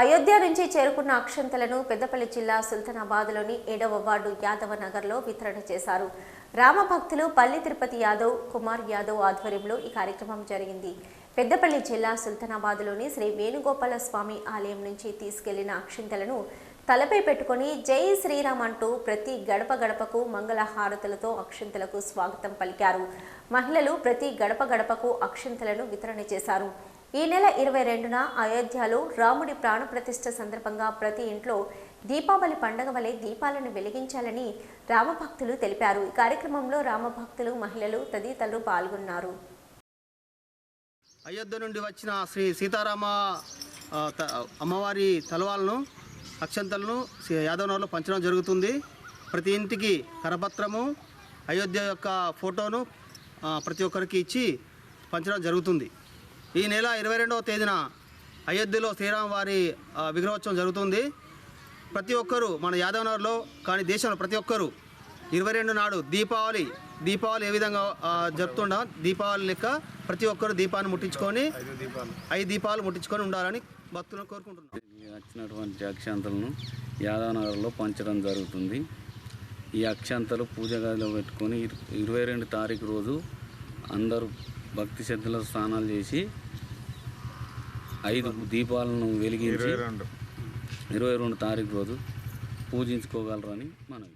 అయోధ్య నుంచి చేరుకున్న అక్షంతలను పెద్దపల్లి జిల్లా సుల్తానాబాద్లోని ఏడవ వార్డు యాదవ నగర్లో వితరణ చేశారు. రామభక్తులు పల్లి తిరుపతి యాదవ్ కుమార్ యాదవ్ ఆధ్వర్యంలో ఈ కార్యక్రమం జరిగింది. పెద్దపల్లి జిల్లా సుల్తానాబాద్లోని శ్రీ వేణుగోపాల స్వామి ఆలయం నుంచి తీసుకెళ్ళిన అక్షింతలను తలపై పెట్టుకొని జై శ్రీరామ్ అంటూ ప్రతి గడప గడపకు మంగళ హారతులతో అక్షింతలకు స్వాగతం పలికారు. మహిళలు ప్రతి గడప గడపకు అక్షింతలను వితరణ చేశారు. ఈ నెల ఇరవై రెండున అయోధ్యలో రాముడి ప్రాణప్రతిష్ఠ సందర్భంగా ప్రతి ఇంట్లో దీపావళి పండగ వలె దీపాలను వెలిగించాలని రామభక్తులు తెలిపారు. ఈ కార్యక్రమంలో రామభక్తులు మహిళలు తదితరులు పాల్గొన్నారు. అయోధ్య నుండి వచ్చిన శ్రీ సీతారామ త- అమ్మవారి తలవాలను అక్షంతలను యాదవనగర్లో పంచడం జరుగుతుంది. ప్రతి ఇంటికి కరపత్రము అయోధ్య యొక్క ఫోటోను ప్రతి ఒక్కరికి ఇచ్చి పంచడం జరుగుతుంది. ఈ నెల ఇరవై రెండవ తేదీన అయోధ్యలో శ్రీరామ వారి విగ్రహోత్సవం జరుగుతుంది. ప్రతి ఒక్కరూ మన యాదవనగర్లో కానీ దేశంలో ప్రతి ఒక్కరూ ఇరవై రెండు నాడు దీపావళి దీపావళి ఏ విధంగా ఆ, జరుపుతుండ దీపావళి లెక్క ప్రతి ఒక్కరు దీపాన్ని ముట్టించుకొని ఐదు దీపాలు ముట్టించుకొని ఉండాలని భక్తులను కోరుకుంటున్నాం. వచ్చినటువంటి అక్షంతలను యాదవనగర్లో పంచడం జరుగుతుంది. ఈ అక్షంతలు పూజ గదిలో పెట్టుకొని ఇరవై రెండు తారీఖు రోజు అందరూ భక్తి శ్రద్ధలతో స్నానాలు చేసి ఐదు దీపాలను వెలిగించి ఇరవై రెండు తారీఖు రోజు పూజించుకోగలరని మనవి.